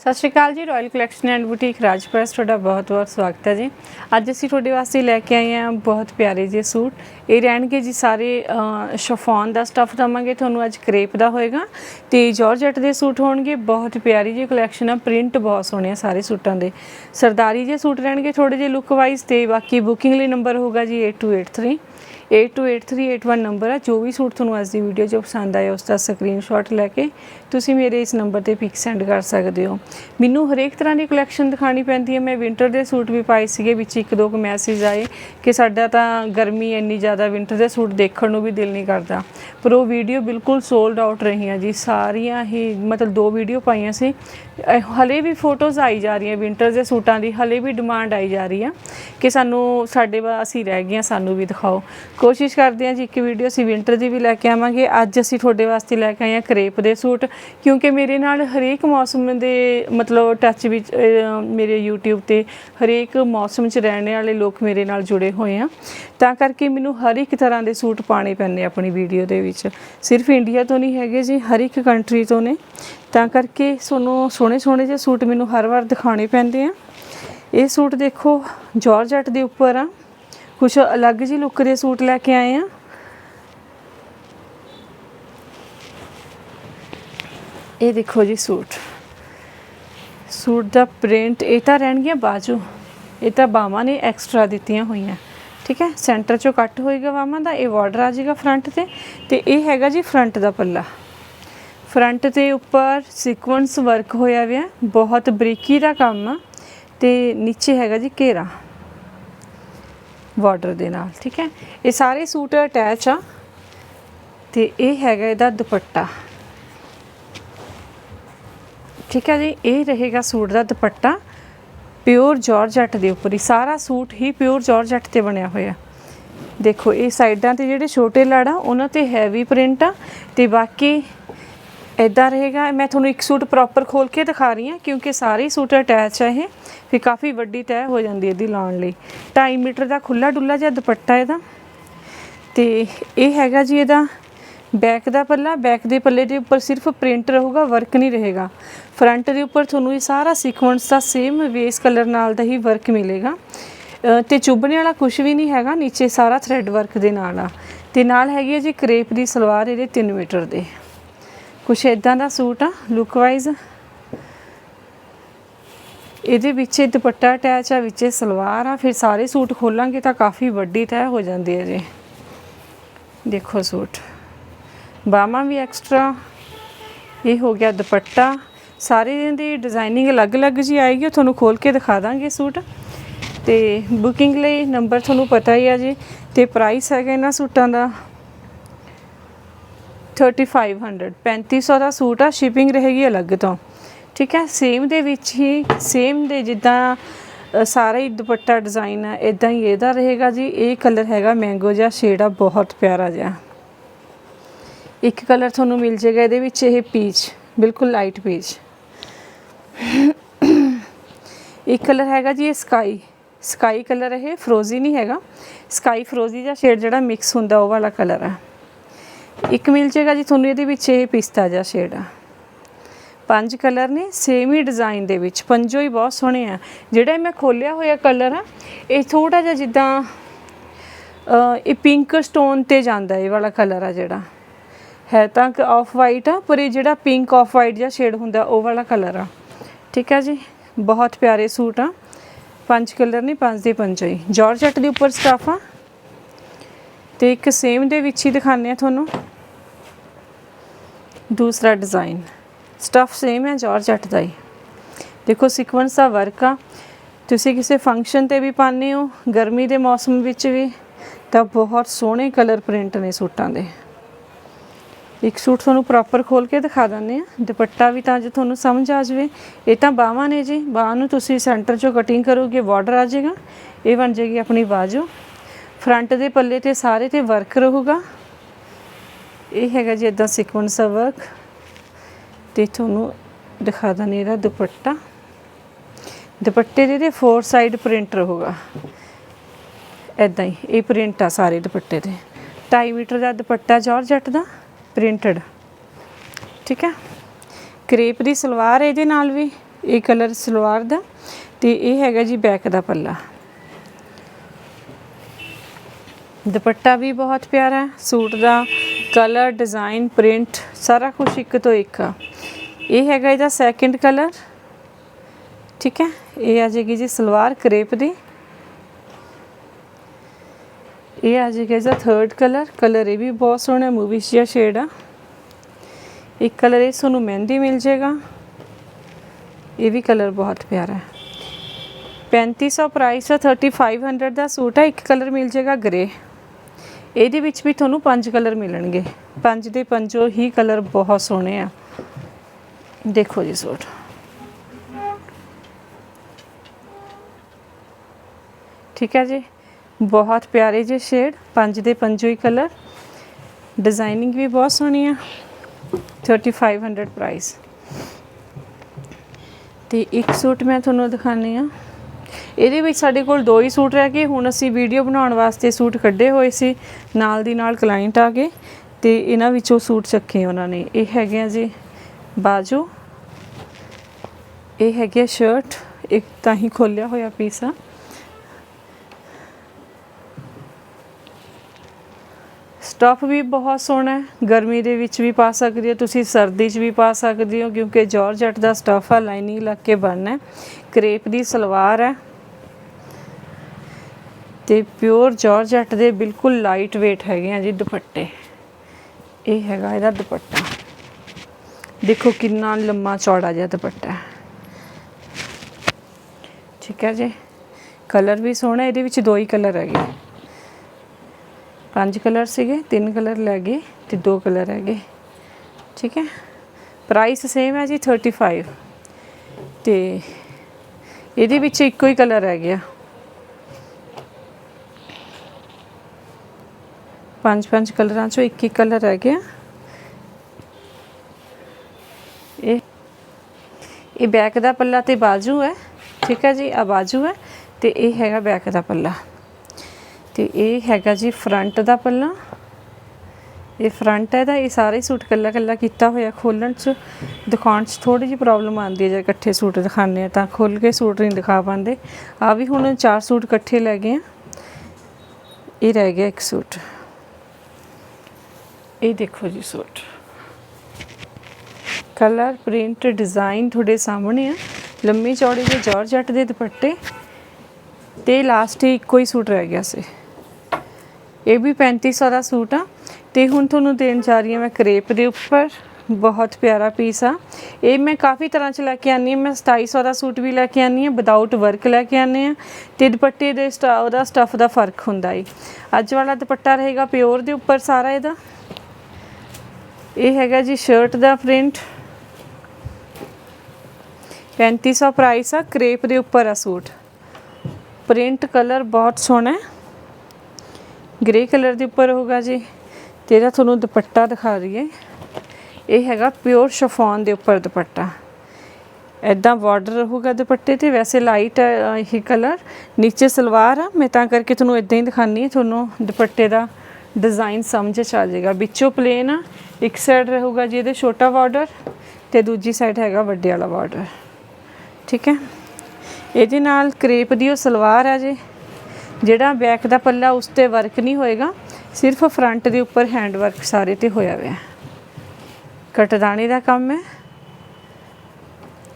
ਸਤਿ ਸ਼੍ਰੀ ਅਕਾਲ ਜੀ ਰਾਇਲ ਕਲੈਕਸ਼ਨ ਐਂਡ ਬੁਟੀਕ ਰਾਜਪ੍ਰੈਸ ਤੁਹਾਡਾ ਬਹੁਤ-ਬਹੁਤ ਸਵਾਗਤ ਹੈ ਜੀ। ਅੱਜ ਅਸੀਂ ਤੁਹਾਡੇ ਵਾਸਤੇ ਲੈ ਕੇ ਆਏ ਹਾਂ ਬਹੁਤ ਪਿਆਰੇ ਜਿਹੇ ਸੂਟ। ਇਹ ਰਹਿਣਗੇ ਜੀ ਸਾਰੇ ਸ਼ਫੋਨ ਦਾ ਸਟੱਫ ਦਵਾਂਗੇ, ਤੁਹਾਨੂੰ ਅੱਜ ਕ੍ਰੇਪ ਦਾ ਹੋਏਗਾ ਤੇ ਜਾਰਜਟ ਦੇ ਸੂਟ ਹੋਣਗੇ, ਬਹੁਤ ਪਿਆਰੀ ਜਿਹੀ ਕਲੈਕਸ਼ਨ ਆ ਪ੍ਰਿੰਟ ਬਹੁਤ ਸੋਹਣੇ ਆ ਸਾਰੇ ਸੂਟਾਂ ਦੇ। ਸਰਦਾਰੀ ਜਿਹੇ ਸੂਟ ਰਹਿਣਗੇ ਥੋੜੇ ਜਿਹੇ ਲੁੱਕ ਵਾਈਜ਼ ਤੇ ਬਾਕੀ ਬੁਕਿੰਗ ਲਈ ਨੰਬਰ ਹੋਗਾ ਜੀ 8283 828381 ਨੰਬਰ ਆ, ਜੋ ਵੀ ਸੂਟ ਤੁਹਾਨੂੰ ਅੱਜ ਦੀ ਵੀਡੀਓ 'ਚ ਪਸੰਦ ਆਇਆ ਉਸ ਦਾ ਸਕਰੀਨਸ਼ਾਟ ਲੈ ਕੇ ਤੁਸੀਂ ਮੇਰੇ ਇਸ ਨੰਬਰ ਤੇ ਪਿਕ ਸੈਂਡ ਕਰ ਸਕਦੇ ਹੋ। ਮੈਨੂੰ ਹਰੇਕ ਤਰ੍ਹਾਂ ਦੀ ਕਲੈਕਸ਼ਨ ਦਿਖਾਣੀ ਪੈਂਦੀ ਹੈ। ਮੈਂ ਵਿੰਟਰ ਦੇ ਸੂਟ ਵੀ ਪਾਏ ਸੀਗੇ, ਵਿੱਚ ਇੱਕ ਦੋ ਕੁ ਮੈਸੇਜ ਆਏ ਕਿ ਸਾਡਾ ਤਾਂ ਗਰਮੀ ਇੰਨੀ ਜ਼ਿਆਦਾ ਵਿੰਟਰ ਦੇ ਸੂਟ ਦੇਖਣ ਨੂੰ ਵੀ ਦਿਲ ਨਹੀਂ ਕਰਦਾ। ਪਰ ਉਹ ਵੀਡੀਓ ਬਿਲਕੁਲ ਸੋਲਡ ਆਊਟ ਰਹੀਆਂ ਜੀ। ਸਾਰੀਆਂ ਹੀ ਮਤਲਬ ਦੋ ਵੀਡੀਓ ਪਾਈਆਂ ਸੀ। ਅਹ ਹਲੇ ਵੀ ਫੋਟੋਜ਼ ਆਈ ਜਾ ਰਹੀਆਂ ਵਿੰਟਰ ਦੇ ਸੂਟਾਂ ਦੀ। ਹਲੇ ਵੀ ਡਿਮਾਂਡ ਆਈ ਜਾ ਰਹੀ ਆ ਕਿ ਸਾਨੂੰ ਸਾਡੇ ਵਾ ਅਸੀਂ ਰਹਿ ਗਈਆਂ ਸਾਨੂੰ ਵੀ ਦਿਖਾਓ। ਕੋਸ਼ਿਸ਼ ਕਰਦੇ ਹਾਂ ਜੀ, ਇੱਕ ਵੀਡੀਓ ਅਸੀਂ ਵਿੰਟਰ ਦੀ ਵੀ ਲੈ ਕੇ ਆਵਾਂਗੇ। ਅੱਜ ਅਸੀਂ ਤੁਹਾਡੇ ਵਾਸਤੇ ਲੈ ਕੇ ਆਏ ਹਾਂ ਕਰੇਪ ਦੇ ਸੂਟ, ਕਿਉਂਕਿ ਮੇਰੇ ਨਾਲ ਹਰੇਕ ਮੌਸਮ ਦੇ ਮਤਲਬ ਟੱਚ ਵਿੱਚ ਮੇਰੇ YouTube ਤੇ ਹਰੇਕ ਮੌਸਮ 'ਚ ਰਹਿਣ ਵਾਲੇ ਲੋਕ ਮੇਰੇ ਨਾਲ ਜੁੜੇ ਹੋਏ ਆ। ਤਾਂ ਕਰਕੇ ਮੈਨੂੰ ਹਰ ਇੱਕ ਤਰ੍ਹਾਂ ਦੇ ਸੂਟ ਪਾਣੇ ਪੈਂਦੇ ਆਪਣੀ ਵੀਡੀਓ ਦੇ ਵਿੱਚ। ਸਿਰਫ ਇੰਡੀਆ ਤੋਂ ਨਹੀਂ ਹੈਗੇ ਜੀ, ਹਰ ਇੱਕ ਕੰਟਰੀ ਤੋਂ ਨੇ। ਤਾਂ ਕਰਕੇ ਤੁਹਾਨੂੰ ਸੋਹਣੇ ਸੋਹਣੇ ਜਿਹੇ ਸੂਟ ਮੈਨੂੰ ਹਰ ਵਾਰ ਦਿਖਾਣੇ ਪੈਂਦੇ ਆ। ਇਹ ਸੂਟ ਦੇਖੋ ਜਾਰਜਟ ਦੇ ਉੱਪਰ ਆ। ਕੁਝ ਅਲੱਗ ਜੀ ਲੁੱਕ ਦੇ ਸੂਟ ਲੈ ਕੇ ਆਏ ਆ। ਇਹ ਦੇਖੋ ਜੀ ਸੂਟ। ਸੂਟ ਦਾ ਪ੍ਰਿੰਟ ਇਹ ਤਾਂ ਰਹਿਣਗੀਆਂ ਬਾਜੂ। ਇਹ ਤਾਂ ਬਾਹਾਂ ਨੇ ਐਕਸਟਰਾ ਦਿੱਤੀਆਂ ਹੋਈਆਂ। ਠੀਕ ਹੈ ਸੈਂਟਰ ਚੋਂ ਕੱਟ ਹੋਏਗਾ ਬਾਹਾਂ ਦਾ, ਇਹ ਬਾਰਡਰ ਆ ਜਾਏਗਾ ਫਰੰਟ ਤੇ। ਤੇ ਇਹ ਹੈਗਾ ਜੀ ਫਰੰਟ ਦਾ ਪੱਲਾ। ਫਰੰਟ ਤੇ ਉੱਪਰ ਸੀਕੁਐਂਸ ਵਰਕ ਹੋਇਆ ਹੋਇਆ ਬਹੁਤ ਬਰੀਕੀ ਦਾ ਕੰਮ ਆ। ਤੇ ਨੀਚੇ ਹੈਗਾ ਜੀ ਘੇਰਾ। ਬਾਰਡਰ ਦੇ ਨਾਲ, ਠੀਕ ਹੈ? ਇਹ ਸਾਰੇ ਸੂਟ ਅਟੈਚ ਆ ਤੇ ਇਹ ਹੈਗਾ ਇਹਦਾ ਦੁਪੱਟਾ। ਠੀਕ ਹੈ ਜੀ? ਇਹ ਰਹੇਗਾ ਸੂਟ ਦਾ ਦੁਪੱਟਾ ਪਿਓਰ ਜਾਰਜਟ ਦੇ ਉੱਪਰ। ਹੀ ਸਾਰਾ ਸੂਟ ਹੀ ਪਿਓਰ ਜਾਰਜਟ ਤੇ ਬਣਿਆ ਹੋਇਆ। ਦੇਖੋ, ਇਹ ਸਾਈਡਾਂ ਤੇ ਜਿਹੜੇ ਛੋਟੇ ਲੜ ਆ, ਉਹਨਾਂ ਤੇ ਹੈਵੀ ਪ੍ਰਿੰਟ ਆ ਤੇ ਬਾਕੀ ਇਦਾਂ ਰਹੇਗਾ। ਮੈਂ ਤੁਹਾਨੂੰ ਇੱਕ ਸੂਟ ਪ੍ਰੋਪਰ ਖੋਲ ਕੇ ਦਿਖਾ ਰਹੀ ਹਾਂ ਕਿਉਂਕਿ ਸਾਰੇ ਹੀ ਸੂਟ ਅਟੈਚ ਹੈ ਇਹ ਫਿਰ ਕਾਫੀ ਵੱਡੀ ਤੈਅ ਹੋ ਜਾਂਦੀ ਹੈ ਇਹਦੀ ਲਾਉਣ ਲਈ। 2.5 ਮੀਟਰ ਦਾ ਖੁੱਲਾ ਡੁੱਲਾ ਜਿਹਾ ਦੁਪੱਟਾ ਇਹਦਾ। ਤੇ ਇਹ ਹੈਗਾ ਜੀ ਇਹਦਾ ਬੈਕ ਦਾ ਪੱਲਾ। ਬੈਕ ਦੇ ਪੱਲੇ ਦੇ ਉੱਪਰ ਸਿਰਫ ਪ੍ਰਿੰਟ ਰਹੂਗਾ ਵਰਕ ਨਹੀਂ ਰਹੇਗਾ। ਫਰੰਟ ਦੇ ਉੱਪਰ ਤੁਹਾਨੂੰ ਇਹ ਸਾਰਾ ਸੀਕੁਐਂਸ ਦਾ ਸੇਮ ਵੇਸ ਕਲਰ ਨਾਲ ਦਾ ਹੀ ਵਰਕ ਮਿਲੇਗਾ। ਅ, ਤੇ ਚੁੱਭਣੇ ਵਾਲਾ ਕੁਝ ਵੀ ਨਹੀਂ ਹੈਗਾ ਨੀਚੇ ਸਾਰਾ ਥ੍ਰੈਡ ਵਰਕ ਦੇ ਨਾਲ ਆ। ਤੇ ਨਾਲ ਹੈਗੀ ਹੈ ਜੀ ਕਰੇਪ ਦੀ ਸਲਵਾਰ ਇਹਦੇ 3 ਮੀਟਰ ਦੇ। ਕੁਛ ਇਦਾਂ ਦਾ ਸੂਟ ਆ ਲੁੱਕ ਵਾਈਜ਼ ਇਹਦੇ ਵਿੱਚ ਦੁਪੱਟਾ ਅਟੈਚ ਆ, ਵਿੱਚ ਸਲਵਾਰ ਆ, ਫਿਰ ਸਾਰੇ ਸੂਟ ਖੋਲਾਂਗੇ ਤਾਂ ਕਾਫੀ ਵੱਡੀ ਤੈਅ ਹੋ ਜਾਂਦੀ ਹੈ ਜੀ। ਦੇਖੋ ਸੂਟ। ਬਾਹਾਂ ਵੀ ਐਕਸਟਰਾ ਇਹ ਹੋ ਗਿਆ ਦੁਪੱਟਾ। ਸਾਰੇ ਦੀ ਡਿਜ਼ਾਈਨਿੰਗ ਅਲੱਗ-ਅਲੱਗ ਜੀ ਆਏਗੀ, ਉਹ ਤੁਹਾਨੂੰ ਖੋਲ ਕੇ ਦਿਖਾ ਦਾਂਗੇ ਸੂਟ। ਤੇ ਬੁਕਿੰਗ ਲਈ ਨੰਬਰ ਤੁਹਾਨੂੰ ਪਤਾ ਹੀ ਆ ਜੀ। ਤੇ ਪ੍ਰਾਈਸ ਹੈਗਾ ਇਹਨਾਂ ਸੂਟਾਂ ਦਾ 3500 3500 ਦਾ ਸੂਟ ਆ ਸ਼ਿਪਿੰਗ ਰਹੇਗੀ ਅਲੱਗ ਤੋਂ। ਠੀਕ ਹੈ? ਸੇਮ ਦੇ ਵਿੱਚ ਹੀ ਸੇਮ ਦੇ ਜਿੱਦਾਂ ਅ, ਸਾਰਾ ਹੀ ਦੁਪੱਟਾ ਡਿਜ਼ਾਈਨ ਆ ਇਦਾਂ ਹੀ ਇਹਦਾ ਰਹੇਗਾ ਜੀ। ਇਹ ਕਲਰ ਹੈਗਾ ਮੈਂਗੋ ਜਿਹਾ ਸ਼ੇਡ ਆ ਬਹੁਤ ਪਿਆਰਾ ਜਿਹਾ। ਇੱਕ ਕਲਰ ਤੁਹਾਨੂੰ ਮਿਲ ਜਾਏਗਾ ਇਹਦੇ ਵਿੱਚ ਇਹ ਪੀਚ ਬਿਲਕੁਲ ਲਾਈਟ ਪੀਚ ਇੱਕ ਕਲਰ ਹੈਗਾ ਜੀ ਇਹ ਸਕਾਈ ਸਕਾਈ ਕਲਰ ਇਹ ਫਰੋਜ਼ੀ ਨਹੀਂ ਹੈਗਾ। ਸਕਾਈ ਫਰੋਜ਼ੀ ਜਿਹਾ ਸ਼ੇਡ ਜਿਹੜਾ ਮਿਕਸ ਹੁੰਦਾ ਉਹ ਵਾਲਾ ਕਲਰ ਆ। ਇੱਕ ਮਿਲ ਜਾਏਗਾ ਜੀ ਤੁਹਾਨੂੰ ਇਹਦੇ ਵਿੱਚ ਇਹ ਪਿਸਤਾ ਜਿਹਾ ਸ਼ੇਡ ਆ। ਪੰਜ ਕਲਰ ਨੇ ਸੇਮ ਹੀ ਡਿਜ਼ਾਈਨ ਦੇ ਵਿੱਚ। ਪੰਜੋ ਹੀ ਬਹੁਤ ਸੋਹਣੇ ਆ। ਜਿਹੜਾ ਇਹ ਮੈਂ ਖੋਲਿਆ ਹੋਇਆ ਕਲਰ ਆ, ਇਹ ਥੋੜਾ ਜਿਹਾ ਜਿੱਦਾਂ ਇਹ ਪਿੰਕ ਸਟੋਨ ਤੇ ਜਾਂਦਾ ਇਹ ਵਾਲਾ ਕਲਰ ਆ ਜਿਹੜਾ। ਹੈ ਤਾਂ ਆਫ ਵਾਈਟ ਆ, ਪਰ ਇਹ ਜਿਹੜਾ ਪਿੰਕ ਆਫ ਵਾਈਟ ਜਿਹਾ ਸ਼ੇਡ ਹੁੰਦਾ, ਉਹ ਵਾਲਾ ਕਲਰ ਆ। ਠੀਕ ਆ ਜੀ? ਬਹੁਤ ਪਿਆਰੇ ਸੂਟ ਆ। ਪੰਜ ਕਲਰ ਨੇ, ਪੰਜ ਦੇ ਪੰਜੋ ਹੀ। ਜਾਰਜਟ ਦੇ ਉੱਪਰ ਸਟਾਫ ਆ। ਤੇ ਇੱਕ ਸੇਮ ਦੇ ਵਿੱਚ ਹੀ ਦਿਖਾਉਂਦੇ ਆ ਤੁਹਾਨੂੰ। ਦੂਸਰਾ ਡਿਜ਼ਾਈਨ ਸਟਫ ਸੇਮ ਹੈ ਜਾਰਜਟ ਦਾ ਹੀ। ਦੇਖੋ ਸੀਕੁਐਂਸ ਦਾ ਵਰਕ ਆ। ਤੁਸੀਂ ਕਿਸੇ ਫੰਕਸ਼ਨ ਤੇ ਵੀ ਪਾਉਂਦੇ ਹੋ, ਗਰਮੀ ਦੇ ਮੌਸਮ ਵਿੱਚ ਵੀ, ਤਾਂ ਬਹੁਤ ਸੋਹਣੇ ਕਲਰ ਪ੍ਰਿੰਟ ਨੇ ਸੂਟਾਂ ਦੇ। ਇੱਕ ਸੂਟ ਤੁਹਾਨੂੰ ਪ੍ਰੋਪਰ ਖੋਲ ਕੇ ਦਿਖਾ ਦਿੰਦੇ ਆ ਦੁਪੱਟਾ ਵੀ ਤਾਂ ਜੋ ਤੁਹਾਨੂੰ ਸਮਝ ਆ ਜਾਵੇ। ਇਹ ਤਾਂ ਬਾਹਾਂ ਨੇ ਜੀ। ਬਾਹਾਂ ਨੂੰ ਤੁਸੀਂ ਸੈਂਟਰ ਚੋਂ ਕਟਿੰਗ ਕਰੋਗੇ ਬਾਰਡਰ ਆ ਜਾਏਗਾ। ਇਹ ਬਣ ਜਾਏਗੀ ਆਪਣੀ ਬਾਜੂ। ਫਰੰਟ ਦੇ ਪੱਲੇ ਤੇ ਸਾਰੇ ਤੇ ਵਰਕ ਰਹੂਗਾ। ਇਹ ਹੈਗਾ ਜੀ ਇਦਾਂ ਸੀਕੁਐਂਸ ਦਾ ਵਰਕ ਤੇ ਤੁਹਾਨੂੰ ਦਿਖਾ ਦਿੰਦੇ ਇਹਦਾ ਦੁਪੱਟਾ। ਦੁਪੱਟੇ ਦੇ ਤੇ ਫੋਰ ਸਾਈਡ ਪ੍ਰਿੰਟਰ ਰਹੂਗਾ ਇਦਾਂ ਹੀ, ਇਹ ਪ੍ਰਿੰਟ ਆ ਸਾਰੇ ਦੁਪੱਟੇ ਤੇ 2.5 ਮੀਟਰ ਦਾ ਦੁਪੱਟਾ ਜਾਰਜਟ ਦਾ ਪ੍ਰਿੰਟਡ ਠੀਕ ਹੈ? ਕਰੇਪ ਦੀ ਸਲਵਾਰ ਇਹਦੇ ਨਾਲ ਵੀ, ਇਹ ਕਲਰ ਸਲਵਾਰ ਦਾ ਤੇ ਇਹ ਹੈਗਾ ਜੀ ਬੈਕ ਦਾ ਪੱਲਾ। ਦੁਪੱਟਾ ਵੀ ਬਹੁਤ ਪਿਆਰਾ ਸੂਟ ਦਾ ਕਲਰ, ਡਿਜ਼ਾਈਨ, ਪ੍ਰਿੰਟ, ਸਾਰਾ ਕੁਝ ਇੱਕ ਤੋਂ ਇੱਕ ਆ। ਇਹ ਹੈਗਾ ਇਹਦਾ ਸੈਕਿੰਡ ਕਲਰ। ਠੀਕ ਹੈ? ਇਹ ਆ ਜਾਏਗੀ ਜੀ ਸਲਵਾਰ ਕਰੇਪ ਦੀ। ਇਹ ਆ ਜਾਏਗਾ ਇਹਦਾ ਥਰਡ ਕਲਰ। ਕਲਰ ਇਹ ਵੀ ਬਹੁਤ ਸੋਹਣਾ ਮੂਵੀ ਜਿਹਾ ਸ਼ੇਡ ਆ। ਇੱਕ ਕਲਰ ਇਹ ਤੁਹਾਨੂੰ ਮਹਿੰਦੀ ਮਿਲ ਜਾਏਗਾ ਇਹ ਵੀ ਕਲਰ ਬਹੁਤ ਪਿਆਰਾ ਹੈ। 3500 ਪ੍ਰਾਈਸ ਹੈ 3500 ਦਾ ਸੂਟ ਹੈ ਇੱਕ ਕਲਰ ਮਿਲ ਜਾਏਗਾ ਗ੍ਰੇ ਇਹਦੇ ਵਿੱਚ ਵੀ ਤੁਹਾਨੂੰ ਪੰਜ ਕਲਰ ਮਿਲਣਗੇ। ਪੰਜ ਦੇ ਪੰਜੋ ਹੀ ਕਲਰ ਬਹੁਤ ਸੋਹਣੇ ਆ। ਦੇਖੋ ਜੀ ਸੂਟ। ਠੀਕ ਹੈ ਜੀ? ਬਹੁਤ ਪਿਆਰੇ ਜੇ ਸ਼ੇਡ ਪੰਜ ਦੇ ਪੰਜੋ ਹੀ ਕਲਰ। ਡਿਜ਼ਾਈਨਿੰਗ ਵੀ ਬਹੁਤ ਸੋਹਣੀ ਆ। 3500 ਪ੍ਰਾਈਸ ਤੇ ਇੱਕ ਸੂਟ ਮੈਂ ਤੁਹਾਨੂੰ ਦਿਖਾਣੀ ਆ ਇਹਦੇ ਵਿੱਚ ਸਾਡੇ ਕੋਲ ਦੋ ਹੀ ਸੂਟ ਰਹਿ ਗਏ। ਹੁਣ ਅਸੀਂ ਵੀਡੀਓ ਬਣਾਉਣ ਵਾਸਤੇ ਸੂਟ ਕੱਢੇ ਹੋਏ ਸੀ। ਨਾਲ ਦੀ ਨਾਲ ਕਲਾਇੰਟ ਆ ਗਏ ਤੇ ਇਹਨਾਂ ਵਿੱਚੋਂ ਸੂਟ ਚੱਕੇ ਉਹਨਾਂ ਨੇ। ਇਹ ਹੈਗੇ ਆ ਜੀ ਬਾਜੂ। ਇਹ ਹੈਗੇ ਸ਼ਰਟ ਇੱਕ ਤਾਂ ਹੀ ਖੋਲਿਆ ਹੋਇਆ ਪੀਸ ਆ। ਸਟਫ ਵੀ ਬਹੁਤ ਸੋਹਣਾ ਹੈ, ਗਰਮੀ ਦੇ ਵਿੱਚ ਵੀ ਪਾ ਸਕਦੇ ਹੋ, ਤੁਸੀਂ ਸਰਦੀ 'ਚ ਵੀ ਪਾ ਸਕਦੇ ਹੋ, ਕਿਉਂਕਿ ਜਾਰਜਟ ਦਾ ਸਟਫ ਆ, ਲਾਈਨਿੰਗ ਲੱਗ ਕੇ ਬਣਨਾ ਹੈ। ਕਰੇਪ ਦੀ ਸਲਵਾਰ ਹੈ। ਤੇ ਪਿਓਰ ਜਾਰਜਟ ਦੇ ਬਿਲਕੁਲ ਲਾਈਟ weight ਹੈਗੇ ਆ ਜੀ ਦੁਪੱਟੇ। ਇਹ ਹੈਗਾ ਇਹਦਾ ਦੁਪੱਟਾ। ਦੇਖੋ ਕਿੰਨਾ ਲੰਮਾ ਚੌੜਾ ਜਿਹਾ ਦੁਪੱਟਾ ਠੀਕ ਹੈ ਜੀ। ਕਲਰ ਵੀ ਸੋਹਣਾ ਇਹਦੇ ਵਿੱਚ ਦੋ ਹੀ ਕਲਰ ਹੈਗੇ। ਪੰਜ ਕਲਰ ਸੀਗੇ, ਤਿੰਨ ਕਲਰ ਲੈ ਗਏ ਤੇ ਦੋ ਕਲਰ ਹੈਗੇ ਠੀਕ ਹੈ? ਪ੍ਰਾਈਸ ਸੇਮ ਹੈ ਜੀ 35 ਤੇ ਇਹਦੇ ਵਿੱਚ ਇੱਕੋ ਹੀ ਕਲਰ ਰਹਿ ਗਿਆ। ਪੰਜ ਪੰਜ ਕਲਰਾਂ ਚੋਂ ਇੱਕ ਹੀ ਕਲਰ ਰਹਿ ਗਿਆ। ਇਹ ਇਹ ਬੈਕ ਦਾ ਪੱਲਾ ਤੇ ਬਾਜੂ ਹੈ। ਠੀਕ ਹੈ ਜੀ ਆ ਬਾਜੂ ਹੈ ਤੇ ਇਹ ਹੈਗਾ ਬੈਕ ਦਾ ਪੱਲਾ। ਤੇ ਇਹ ਹੈਗਾ ਜੀ ਫਰੰਟ ਦਾ ਪੱਲਾ। ਇਹ ਫਰੰਟ ਹੈ ਦਾ ਇਹ ਸਾਰੇ ਸੂਟ ਕੱਲਾ ਕੱਲਾ ਕੀਤਾ ਹੋਇਆ ਖੋਲਣ ਚ। ਦਿਖਾਉਣ ਚ ਥੋੜੀ ਜਿਹੀ ਪ੍ਰੋਬਲਮ ਆਉਂਦੀ ਹੈ ਜੇ ਇਕੱਠੇ ਸੂਟ ਦਿਖਾਉਂਦੇ ਆ, ਤਾਂ ਖੋਲ ਕੇ ਸੂਟ ਨਹੀਂ ਦਿਖਾ ਪਾਉਂਦੇ। ਆ ਵੀ ਹੁਣ ਚਾਰ ਸੂਟ ਇਕੱਠੇ ਲੈ ਗਏ ਆ। ਇਹ ਰਹਿ ਗਿਆ ਇੱਕ ਸੂਟ। ਇਹ ਦੇਖੋ ਜੀ ਸੂਟ। ਕਲਰ, ਪ੍ਰਿੰਟ, ਡਿਜ਼ਾਈਨ ਤੁਹਾਡੇ ਸਾਹਮਣੇ ਆ। ਲੰਮੀ ਚੌੜੀ ਦੇ ਜਾਰਜਟ ਦੇ ਦੁਪੱਟੇ। ਤੇ ਲਾਸਟ ਇੱਕੋ ਹੀ ਸੂਟ ਰਹਿ ਗਿਆ ਸੀ। ਇਹ ਵੀ 3500 ਦਾ ਸੂਟ ਆ। ਤੇ ਹੁਣ ਤੁਹਾਨੂੰ ਦੇਣ ਜਾ ਰਹੀ ਹਾਂ ਮੈਂ ਕਰੇਪ ਦੇ ਉੱਪਰ। ਬਹੁਤ ਪਿਆਰਾ ਪੀਸ ਆ। ਇਹ ਮੈਂ ਕਾਫੀ ਤਰ੍ਹਾਂ ਚ ਲੈ ਕੇ ਆਨੀ ਹਾਂ। ਮੈਂ 2700 ਦਾ ਸੂਟ ਵੀ ਲੈ ਕੇ ਆਨੀ ਹਾਂ। ਵਿਦਆਊਟ ਵਰਕ ਲੈ ਕੇ ਆਨੇ ਆ ਤੇ ਦੁਪੱਟੇ ਦੇ ਸਟਾ ਉਹਦਾ ਸਟਫ ਦਾ ਫ਼ਰਕ ਹੁੰਦਾ ਏ। ਅੱਜ ਵਾਲਾ ਦੁਪੱਟਾ ਰਹੇਗਾ ਪਿਓਰ ਦੇ ਉੱਪਰ ਸਾਰਾ ਇਹਦਾ। ਇਹ ਹੈਗਾ ਜੀ ਸ਼ਰਟ ਦਾ ਪ੍ਰਿੰਟ 3500 ਪ੍ਰਾਈਸ ਆ। ਕਰੇਪ ਦੇ ਉੱਪਰ ਆ ਸੂਟ। ਪ੍ਰਿੰਟ ਕਲਰ ਬਹੁਤ ਸੋਹਣਾ ਹੈ। ਗ੍ਰੇ ਕਲਰ ਦੇ ਉੱਪਰ ਹੋਗਾ ਜੀ। ਤੇ ਇਹਦਾ ਤੁਹਾਨੂੰ ਦੁਪੱਟਾ ਦਿਖਾ ਦਈਏ। ਇਹ ਹੈਗਾ ਪਿਓਰ ਸ਼ਫੋਨ ਦੇ ਉੱਪਰ ਦੁਪੱਟਾ। ਐਦਾਂ ਬਾਰਡਰ ਰਹੂਗਾ ਦੁਪੱਟੇ ਤੇ, ਵੈਸੇ ਲਾਈਟ ਹੈ ਇਹ ਕਲਰ ਨੀਚੇ ਸਲਵਾਰ ਆ, ਮੈਂ ਤਾਂ ਕਰਕੇ ਤੁਹਾਨੂੰ ਇਦਾਂ ਹੀ ਦਿਖਾਨੀ ਹੈ। ਤੁਹਾਨੂੰ ਦੁਪੱਟੇ ਦਾ ਡਿਜ਼ਾਈਨ ਸਮਝ ਚ ਆ ਜਾਏਗਾ। ਵਿੱਚੋਂ ਪਲੇਨ ਆ, ਇੱਕ ਸਾਈਡ ਰਹੂਗਾ ਜੀ ਇਹਦੇ ਛੋਟਾ ਬਾਰਡਰ ਤੇ ਦੂਜੀ ਸਾਈਡ ਹੈਗਾ ਵੱਡੇ ਵਾਲਾ ਬਾਰਡਰ ਠੀਕ ਹੈ? ਇਹਦੇ ਨਾਲ ਕਰੇਪ ਦੀ ਉਹ ਸਲਵਾਰ ਆ ਜੀ। ਜਿਹੜਾ ਬੈਕ ਦਾ ਪੱਲਾ ਉਸ ਤੇ ਵਰਕ ਨਹੀਂ ਹੋਏਗਾ, ਸਿਰਫ ਫਰੰਟ ਦੇ ਉੱਪਰ ਹੈਂਡ ਵਰਕ ਸਾਰੇ ਤੇ ਹੋਇਆ ਹੋਇਆ ਕਟਦਾਣੀ ਦਾ ਕੰਮ ਹੈ।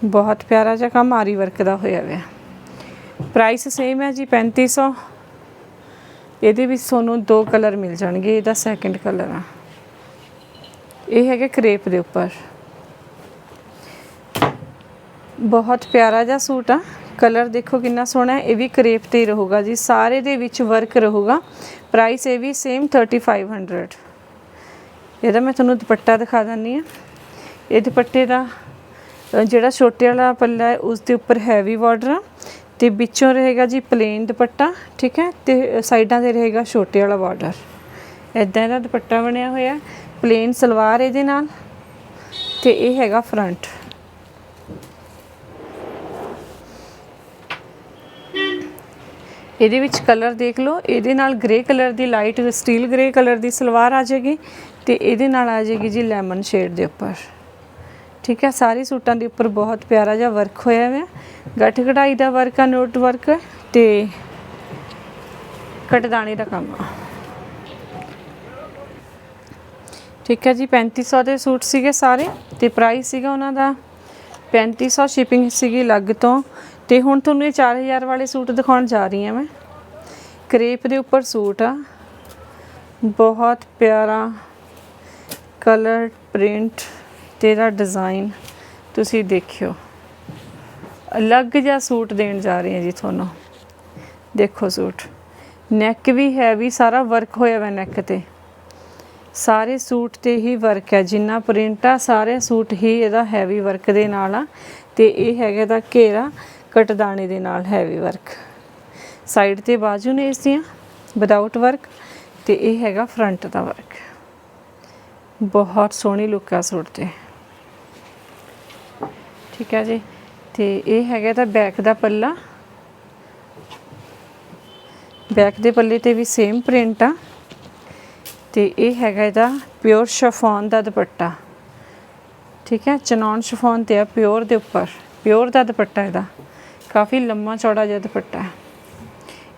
ਬਹੁਤ ਪਿਆਰਾ ਜਿਹਾ ਕੰਮ ਆਰੀ ਵਰਕ ਦਾ ਹੋਇਆ ਹੋਇਆ ਪ੍ਰਾਈਸ ਸੇਮ ਹੈ ਜੀ 3500 ਇਹਦੇ ਵਿੱਚ ਤੁਹਾਨੂੰ ਦੋ ਕਲਰ ਮਿਲ ਜਾਣਗੇ, ਇਹਦਾ ਸੈਕੰਡ ਕਲਰ ਆ। ਇਹ ਹੈਗਾ ਕਰੇਪ ਦੇ ਉੱਪਰ। ਬਹੁਤ ਪਿਆਰਾ ਜਿਹਾ ਸੂਟ ਆ। ਕਲਰ ਦੇਖੋ ਕਿੰਨਾ ਸੋਹਣਾ ਇਹ ਵੀ ਕਰੇਪ ਤੇ ਹੀ ਰਹੂਗਾ ਜੀ, ਸਾਰੇ ਦੇ ਵਿੱਚ ਵਰਕ ਰਹੂਗਾ। ਪ੍ਰਾਈਸ ਇਹ ਵੀ ਸੇਮ 3500 ਇਹਦਾ ਮੈਂ ਤੁਹਾਨੂੰ ਦੁਪੱਟਾ ਦਿਖਾ ਦਿੰਨੀ ਆ ਇਹ ਦੁਪੱਟੇ ਦਾ ਜਿਹੜਾ ਛੋਟੇ ਵਾਲਾ ਪੱਲਾ ਹੈ, ਉਸ ਦੇ ਉੱਪਰ ਹੈਵੀ ਬਾਰਡਰ ਆ ਤੇ ਵਿੱਚੋਂ ਰਹੇਗਾ ਜੀ ਪਲੇਨ ਦੁਪੱਟਾ, ਠੀਕ ਹੈ? ਤੇ ਸਾਈਡਾਂ ਤੇ ਰਹੇਗਾ ਛੋਟੇ ਵਾਲਾ ਬਾਰਡਰ ਇਦਾਂ ਇਹਦਾ ਦੁਪੱਟਾ ਬਣਿਆ ਹੋਇਆ ਪਲੇਨ ਸਲਵਾਰ ਇਹਦੇ ਨਾਲ ਤੇ ਇਹ ਹੈਗਾ ਫਰੰਟ ਇਹਦੇ ਵਿੱਚ ਕਲਰ ਦੇਖ ਲਓ, ਇਹਦੇ ਨਾਲ ਗ੍ਰੇ ਕਲਰ ਦੀ ਲਾਈਟ ਸਟੀਲ ਗ੍ਰੇ ਕਲਰ ਦੀ ਸਲਵਾਰ ਆ ਜਾਏਗੀ ਤੇ ਇਹਦੇ ਨਾਲ ਆ ਜਾਏਗੀ ਜੀ ਲੈਮਨ ਸ਼ੇਡ ਦੇ ਉੱਪਰ। ਠੀਕ ਹੈ, ਸਾਰੇ ਸੂਟਾਂ ਦੇ ਉੱਪਰ ਬਹੁਤ ਪਿਆਰਾ ਜਿਹਾ ਵਰਕ ਹੋਇਆ ਹੋਇਆ ਗੱਠ ਕਢਾਈ ਦਾ ਵਰਕ ਆ ਨੋਟ ਵਰਕ ਤੇ ਕਟਦਾਣੇ ਦਾ ਕੰਮ ਆ। ਠੀਕ ਹੈ ਜੀ 3500 ਦੇ ਸੂਟ ਸੀਗੇ ਸਾਰੇ ਤੇ ਪ੍ਰਾਈਸ ਸੀਗਾ ਉਹਨਾਂ ਦਾ 3500 ਸ਼ਿਪਿੰਗ ਸੀਗੀ ਅਲੱਗ ਤੋਂ। ਤੇ ਹੁਣ ਤੁਹਾਨੂੰ ਇਹ 4000 ਵਾਲੇ ਸੂਟ ਦਿਖਾਉਣ ਜਾ ਰਹੀ ਹਾਂ ਮੈਂ। ਕ੍ਰੇਪ ਦੇ ਉੱਪਰ ਸੂਟ ਆ। ਬਹੁਤ ਪਿਆਰਾ ਕਲਰ, ਪ੍ਰਿੰਟ ਤੇ ਇਹਦਾ ਡਿਜ਼ਾਈਨ ਤੁਸੀਂ ਦੇਖਿਓ। ਅਲੱਗ ਜਿਹਾ ਸੂਟ ਦੇਣ ਜਾ ਰਹੇ ਹਾਂ ਜੀ ਤੁਹਾਨੂੰ। ਦੇਖੋ ਸੂਟ। ਨੈਕ ਵੀ ਹੈਵੀ ਸਾਰਾ ਵਰਕ ਹੋਇਆ ਹੋਇਆ ਨੈਕ ਤੇ। ਸਾਰੇ ਸੂਟ ਤੇ ਹੀ ਵਰਕ ਹੈ, ਜਿੰਨਾ ਪ੍ਰਿੰਟ ਆ, ਸਾਰੇ ਸੂਟ ਹੀ ਇਹਦਾ ਹੈਵੀ ਵਰਕ ਦੇ ਨਾਲ ਆ। ਤੇ ਇਹ ਹੈਗਾ ਦਾ ਘੇਰਾ। ਕਟਦਾਣੇ ਦੇ ਨਾਲ ਹੈਵੀ ਵਰਕ ਸਾਈਡ ਤੇ ਬਾਜੂ ਨੇ ਇਸ ਦੀਆਂ ਵਿਦਆਊਟ ਵਰਕ ਤੇ ਇਹ ਹੈਗਾ ਫਰੰਟ ਦਾ ਵਰਕ ਬਹੁਤ ਸੋਹਣੀ ਲੁੱਕ ਆ ਸੂਟ ਤੇ। ਠੀਕ ਹੈ ਜੀ। ਤੇ ਇਹ ਹੈਗਾ ਤਾਂ ਬੈਕ ਦਾ ਪੱਲਾ। ਬੈਕ ਦੇ ਪੱਲੇ ਤੇ ਵੀ ਸੇਮ ਪ੍ਰਿੰਟ ਆ। ਤੇ ਇਹ ਹੈਗਾ ਇਹਦਾ ਪਿਓਰ ਸ਼ਫੋਨ ਦਾ ਦੁਪੱਟਾ। ਠੀਕ ਹੈ ਚਨੌਨ ਸ਼ਫੋਨ ਤੇ ਆ ਪਿਓਰ ਦੇ ਉੱਪਰ। ਪਿਓਰ ਦਾ ਦੁਪੱਟਾ ਇਹਦਾ। ਕਾਫੀ ਲੰਮਾ, ਚੌੜਾ ਜਿਹਾ ਦੁਪੱਟਾ ਹੈ।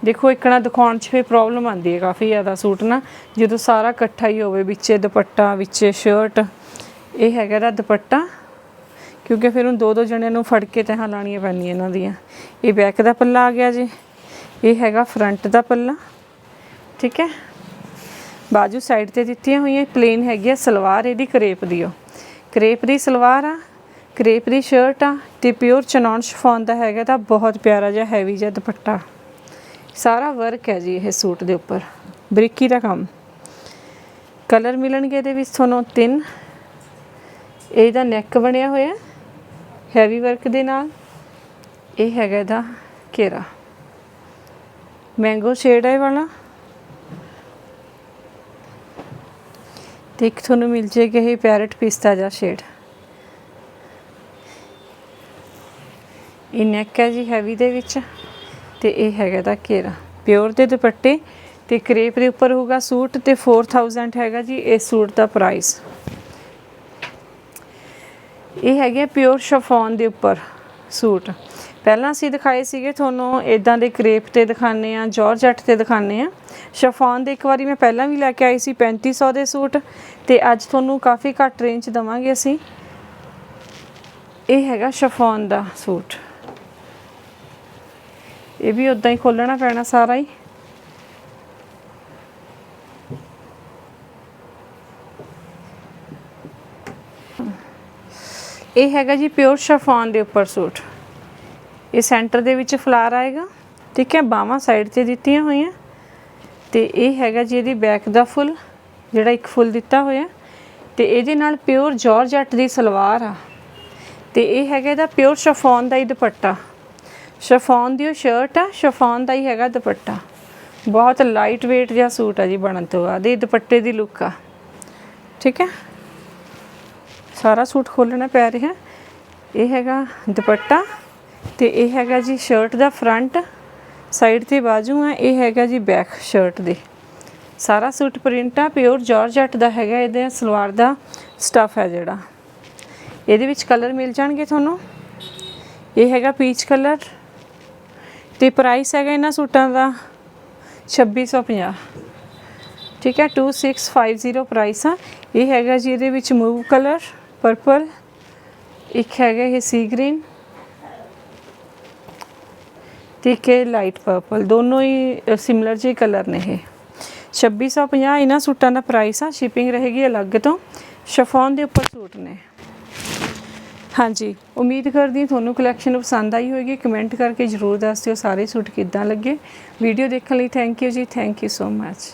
ਦੇਖੋ, ਇਕਣਾ ਦਿਖਾਉਣ 'ਚ ਫੇ ਪ੍ਰੋਬਲਮ ਆਉਂਦੀ ਹੈ ਕਾਫੀ ਜ਼ਿਆਦਾ ਸੂਟ ਨਾ। ਜਦੋਂ ਸਾਰਾ ਇਕੱਠਾ ਹੀ ਹੋਵੇ, ਵਿੱਚੇ ਦੁਪੱਟਾ, ਵਿੱਚੇ ਸ਼ਰਟ ਇਹ ਹੈਗਾ ਇਹਦਾ ਦੁਪੱਟਾ। ਕਿਉਂਕਿ ਫਿਰ ਉਹ ਦੋ ਦੋ ਜਣਿਆਂ ਨੂੰ ਫੜ ਕੇ ਤਹਾਂ ਲਾਣੀਆਂ ਪੈਂਦੀਆਂ ਇਹਨਾਂ ਦੀਆਂ। ਇਹ ਬੈਕ ਦਾ ਪੱਲਾ ਆ ਗਿਆ ਜੀ। ਇਹ ਹੈਗਾ ਫਰੰਟ ਦਾ ਪੱਲਾ। ਠੀਕ ਹੈ? ਬਾਜੂ ਸਾਈਡ ਤੇ ਦਿੱਤੀਆਂ ਹੋਈਆਂ ਪਲੇਨ ਹੈਗੀ ਆ, ਸਲਵਾਰ ਇਹਦੀ ਕਰੇਪ ਦੀ ਓ। ਕਰੇਪ ਦੀ ਸਲਵਾਰ ਆ। ਕਰੇਪ ਦੀ ਸ਼ਰਟ ਆ ਤੇ ਪਿਓਰ ਚਨੌਨ ਸ਼ਿਫੋਨ ਦਾ ਹੈਗਾ, ਤਾਂ ਬਹੁਤ ਪਿਆਰਾ ਜਿਹਾ ਹੈਵੀ ਜਿਹਾ ਦੁਪੱਟਾ। ਸਾਰਾ ਵਰਕ ਹੈ ਜੀ ਇਹ ਸੂਟ ਦੇ ਉੱਪਰ। ਬਰੀਕੀ ਦਾ ਕੰਮ। ਕਲਰ ਮਿਲਣਗੇ ਇਹਦੇ ਵਿੱਚ ਤੁਹਾਨੂੰ ਤਿੰਨ। ਇਹਦਾ ਨੈਕ ਬਣਿਆ ਹੋਇਆ ਹੈਵੀ ਵਰਕ ਦੇ ਨਾਲ। ਇਹ ਹੈਗਾ ਇਹਦਾ ਘੇਰਾ। ਮੈਂਗੋ ਸ਼ੇਡ ਹੈ ਇਹ ਵਾਲਾ। ਤੇ ਇੱਕ ਤੁਹਾਨੂੰ ਮਿਲ ਜੇਗਾ ਇਹ ਪੈਰਟ ਪਿਸਤਾ ਜਾਂ ਸ਼ੇਡ ਇਹ ਨੈਕ ਹੈ ਜੀ ਹੈਵੀ ਦੇ ਵਿੱਚ ਤੇ ਇਹ ਹੈਗਾ ਦਾ ਘੇਰਾ। ਪਿਓਰ ਦੇ ਦੁਪੱਟੇ ਤੇ ਕਰੇਪ ਦੇ ਉੱਪਰ ਹੋਊਗਾ ਸੂਟ ਤੇ 4000 ਹੈਗਾ ਜੀ ਇਸ ਸੂਟ ਦਾ ਪ੍ਰਾਈਸ ਇਹ ਹੈਗੇ ਪਿਓਰ ਸ਼ਫੋਨ ਦੇ ਉੱਪਰ ਸੂਟ। ਪਹਿਲਾਂ ਅਸੀਂ ਦਿਖਾਏ ਸੀਗੇ, ਤੁਹਾਨੂੰ ਇਦਾਂ ਦੇ ਕਰੇਪ ਤੇ ਦਿਖਾਣੇ ਆ ਜਾਰਜਟ ਤੇ ਦਿਖਾਣੇ ਆ ਸ਼ਫੋਨ ਦੇ ਇੱਕ ਵਾਰੀ ਮੈਂ ਪਹਿਲਾਂ ਵੀ ਲੈ ਕੇ ਆਈ ਸੀ 3500 ਦੇ ਸੂਟ ਤੇ ਅੱਜ ਤੁਹਾਨੂੰ ਕਾਫੀ ਘੱਟ ਰੇਂਜ ਦਵਾਂਗੇ ਅਸੀਂ। ਇਹ ਹੈਗਾ ਸ਼ਫੋਨ ਦਾ ਸੂਟ। ਇਹ ਵੀ ਉਦਾਂ ਹੀ ਖੋਲਣਾ ਪੈਣਾ ਸਾਰਾ ਹੀ। ਇਹ ਹੈਗਾ ਜੀ ਪਿਓਰ ਸ਼ਫੋਨ ਦੇ ਉੱਪਰ ਸੂਟ। ਇਹ ਸੈਂਟਰ ਦੇ ਵਿੱਚ ਫਲਾਰ ਆਏਗਾ। ਠੀਕ ਹੈ ਬਾਹਾਂ ਸਾਈਡ ਤੇ ਦਿੱਤੀਆਂ ਹੋਈਆਂ। ਤੇ ਇਹ ਹੈਗਾ ਜੀ ਇਹਦੀ ਬੈਕ ਦਾ ਫੁੱਲ, ਜਿਹੜਾ ਇੱਕ ਫੁੱਲ ਦਿੱਤਾ ਹੋਇਆ। ਤੇ ਇਹਦੇ ਨਾਲ ਪਿਓਰ ਜਾਰਜਟ ਦੀ ਸਲਵਾਰ ਆ। ਤੇ ਇਹ ਹੈਗਾ ਇਹਦਾ ਪਿਓਰ ਸ਼ਫੋਨ ਦਾ ਹੀ ਦੁਪੱਟਾ। ਸ਼ਫੋਨ ਦੀ ਉਹ ਸ਼ਰਟ ਆ, ਸ਼ਫੋਨ ਦਾ ਹੀ ਹੈਗਾ ਦੁਪੱਟਾ। ਬਹੁਤ ਲਾਈਟ weight ਜਿਹਾ ਸੂਟ ਆ ਜੀ ਬਣਨ ਤੋਂ ਬਾਅਦ, ਇਹ ਦੁਪੱਟੇ ਦੀ ਲੁੱਕ ਆ। ਠੀਕ ਹੈ? ਸਾਰਾ ਸੂਟ ਖੋਲਣਾ ਪੈ ਰਿਹਾ। ਇਹ ਹੈਗਾ ਦੁਪੱਟਾ ਤੇ ਇਹ ਹੈਗਾ ਜੀ ਸ਼ਰਟ ਦਾ ਫਰੰਟ ਸਾਈਡ ਤੇ ਬਾਜੂ ਆ, ਇਹ ਹੈਗਾ ਜੀ ਬੈਕ ਸ਼ਰਟ ਦੇ। ਸਾਰਾ ਸੂਟ ਪ੍ਰਿੰਟ ਆ ਪਿਓਰ ਜਾਰਜਟ ਦਾ ਹੈਗਾ ਇਹਦੇ, ਸਲਵਾਰ ਦਾ ਸਟਫ ਹੈ ਜਿਹੜਾ। ਇਹਦੇ ਵਿੱਚ ਕਲਰ ਮਿਲ ਜਾਣਗੇ ਤੁਹਾਨੂੰ। ਇਹ ਹੈਗਾ ਪੀਚ ਕਲਰ ਤੇ ਪ੍ਰਾਈਸ ਹੈਗਾ ਇਹਨਾਂ ਸੂਟਾਂ ਦਾ 2650 ਠੀਕ ਹੈ 2650 ਪ੍ਰਾਈਸ ਆ। ਇਹ ਹੈਗਾ ਜੀ ਇਹਦੇ ਵਿੱਚ ਮੂਵ ਕਲਰ ਪਰਪਲ ਇੱਕ ਹੈਗਾ ਇਹ ਸੀ ਗ੍ਰੀਨ ਤੇ ਇੱਕ ਲਾਈਟ ਪਰਪਲ ਦੋਨੋਂ ਹੀ ਸਿਮਿਲਰ ਜਿਹੇ ਕਲਰ ਨੇ ਇਹ। 2650 ਇਹਨਾਂ ਸੂਟਾਂ ਦਾ ਪ੍ਰਾਈਸ ਆ। ਸ਼ਿਪਿੰਗ ਰਹੇਗੀ ਅਲੱਗ ਤੋਂ। ਸ਼ਫੋਨ ਦੇ ਉੱਪਰ ਸੂਟ ਨੇ। ਹਾਂਜੀ। ਉਮੀਦ ਕਰਦੀ ਹਾਂ ਤੁਹਾਨੂੰ ਕਲੈਕਸ਼ਨ ਪਸੰਦ ਆਈ ਹੋਵੇਗੀ। ਕਮੈਂਟ ਕਰਕੇ ਜਰੂਰ ਦੱਸ ਦਿਓ। ਸਾਰੇ ਸੂਟ ਕਿੱਦਾਂ ਲੱਗੇ? ਵੀਡੀਓ ਦੇਖਣ ਲਈ ਥੈਂਕ ਯੂ ਜੀ। Thank you so much